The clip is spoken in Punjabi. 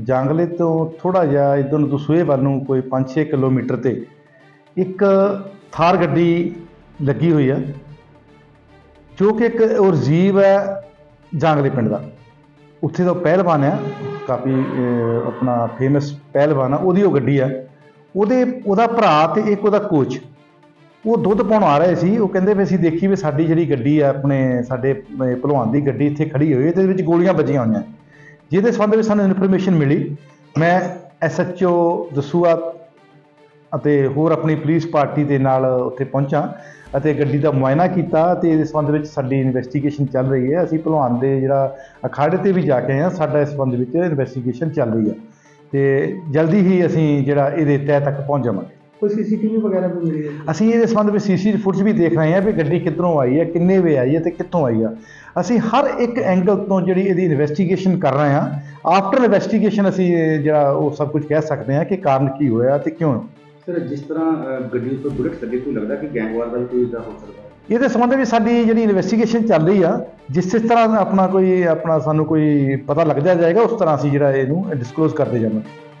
ਜਾਂਗਲੇ ਤੋਂ ਥੋੜਾ ਜਿਹਾ ਇਧਰ ਨੂੰ ਦਸੂਏ ਵੱਲ ਨੂੰ ਕੋਈ 5-6 ਕਿਲੋਮੀਟਰ ਤੇ ਇੱਕ ਥਾਰ ਗੱਡੀ ਲੱਗੀ ਹੋਈ ਆ, ਜੋ ਕਿ ਇੱਕ ਉਹ ਰਜੀਵ ਹੈ ਜਾਂਗਲੇ ਪਿੰਡ ਦਾ। ਉੱਥੇ ਦਾ ਉਹ ਪਹਿਲਵਾਨ ਆ, ਕਾਫੀ ਆਪਣਾ ਫੇਮਸ ਪਹਿਲਵਾਨ ਆ, ਉਹਦੀ ਉਹ ਗੱਡੀ ਆ। ਉਹਦੇ, ਉਹਦਾ ਭਰਾ ਤੇ ਇੱਕ ਉਹਦਾ ਕੋਚ ਉਹ ਦੁੱਧ ਪਾਉਣ ਆ ਰਹੇ ਸੀ। ਉਹ ਕਹਿੰਦੇ ਵੀ ਅਸੀਂ ਦੇਖੀ ਵੀ ਸਾਡੀ ਜਿਹੜੀ ਗੱਡੀ ਆ, ਆਪਣੇ, ਸਾਡੇ ਭਲਵਾਨ ਦੀ ਗੱਡੀ ਇੱਥੇ ਖੜੀ ਹੋਈ ਹੈ ਤੇ ਇਹਦੇ ਵਿੱਚ ਗੋਲੀਆਂ ਵੱਜੀਆਂ ਹੋਈਆਂ। ਜਿਹਦੇ ਸੰਬੰਧ ਵਿੱਚ ਸਾਨੂੰ ਇਨਫੋਰਮੇਸ਼ਨ ਮਿਲੀ। ਮੈਂ ਐਸਐਚਓ ਦਸੂਆ ਅਤੇ ਹੋਰ ਆਪਣੀ ਪੁਲਿਸ ਪਾਰਟੀ ਦੇ ਨਾਲ ਉੱਥੇ ਪਹੁੰਚਾ ਅਤੇ ਗੱਡੀ ਦਾ ਮੁਆਇਨਾ ਕੀਤਾ ਤੇ ਇਸ ਸੰਬੰਧ ਵਿੱਚ ਸਾਡੀ ਇਨਵੈਸਟੀਗੇਸ਼ਨ ਚੱਲ ਰਹੀ ਹੈ। ਅਸੀਂ ਭਲਵਾਨ ਦੇ ਜਿਹੜਾ ਅਖਾੜੇ ਤੇ ਵੀ ਜਾ ਕੇ ਆਏ ਹਾਂ, ਸਾਡਾ ਇਸ ਸੰਬੰਧ ਵਿੱਚ ਇਨਵੈਸਟੀਗੇਸ਼ਨ ਚੱਲ ਰਹੀ ਹੈ। ਤੇ ਜਲਦੀ ਹੀ ਅਸੀਂ ਜਿਹੜਾ ਇਹਦੇ ਤਹਿ ਤੱਕ ਪਹੁੰਚ ਜਾਵਾਂਗੇ। ਕੋਈ ਸੀਸੀਟੀਵੀ ਵਗੈਰਾ ਵੀ ਮਿਲੀ ਹੈ? ਅਸੀਂ ਇਹਦੇ ਸੰਬੰਧ ਵਿੱਚ ਸੀਸੀ ਫੁਟੇਜ ਵੀ ਦੇਖ ਰਹੇ ਹਾਂ ਵੀ ਗੱਡੀ ਕਿੱਧਰੋਂ ਆਈ ਹੈ ਕਿੰਨੇ ਵੇ ਆਈ ਹੈ ਤੇ ਕਿੱਥੋਂ ਆਈ ਆ। ਅਸੀਂ ਹਰ ਇੱਕ ਐਂਗਲ ਤੋਂ ਜਿਹੜੀ ਇਹਦੀ ਇਨਵੈਸਟੀਗੇਸ਼ਨ ਕਰ ਰਹੇ ਹਾਂ। ਆਫਟਰ ਇਨਵੈਸਟੀਗੇਸ਼ਨ ਅਸੀਂ ਜਿਹੜਾ ਉਹ ਸਭ ਕੁਝ ਕਹਿ ਸਕਦੇ ਹਾਂ ਕਿ ਕਾਰਨ ਕੀ ਹੋਇਆ ਤੇ ਕਿਉਂ। ਸਰ ਜਿਸ ਤਰ੍ਹਾਂ ਗੱਡੀ ਉੱਤੇ ਬੁਲਟ ਲੱਗੇ ਕੋਈ ਲੱਗਦਾ ਕਿ ਗੈਂਗਵਾਰ ਦਾ ਵੀ ਕੋਈ ਇਦਾਂ ਹੋ ਸਕਦਾ ਹੈ? ਇਹਦੇ ਸੰਬੰਧ ਵਿੱਚ ਸਾਡੀ ਜਿਹੜੀ ਇਨਵੈਸਟੀਗੇਸ਼ਨ ਚੱਲ ਰਹੀ ਆ ਜਿਸ ਜਿਸ ਤਰ੍ਹਾਂ ਆਪਣਾ ਕੋਈ ਆਪਣਾ ਸਾਨੂੰ ਕੋਈ ਪਤਾ ਲੱਗਦਾ ਜਾਏਗਾ ਉਸ ਤਰ੍ਹਾਂ ਅਸੀਂ ਜਿਹੜਾ ਇਹਨੂੰ ਡਿਸਕਲੋਜ਼ ਕਰਦੇ ਜਾਵਾਂਗੇ।